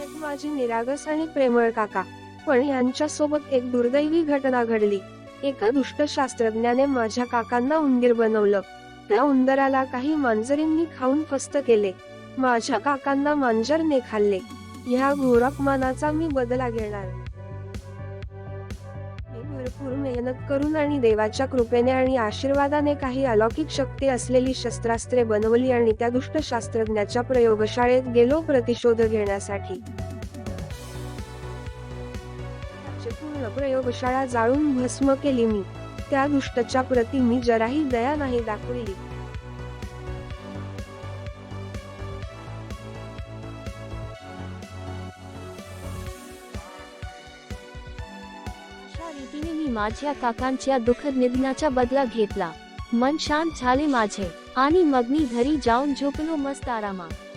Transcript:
आहेत माझे निरागस आणि प्रेमळ काका. पण यांच्यासोबत एक दुर्दैवी घटना घडली. एका दुष्ट शास्त्रज्ञाने माझ्या काकांना उंदीर बनवलं. त्या उंदराला काही मांजरींनी खाऊन फस्त केले. माझ्या काकांना मांजरने खाल्ले. ह्या घोरपमानाचा मी बदला घेणार. भरपूर मेहनत करून आणि देवाच्या कृपेने आणि आशीर्वादाने काही अलौकिक शक्ती असलेली शस्त्रास्त्रे बनवली आणि त्या दुष्ट शास्त्रज्ञाच्या प्रयोगशाळेत गेलो प्रतिशोध घेण्यासाठी. पूर्ण प्रयोगशाळा जाळून भस्म केली मी. त्या दुष्टच्या प्रती मी जराही दया नाही दाखवली. अशा रीतीने मी माझ्या काकांच्या दुःखद निधनाचा बदला घेतला मन शांत झाले माझे आणि मग मी घरी जाऊन झोपलो मस्त आरामात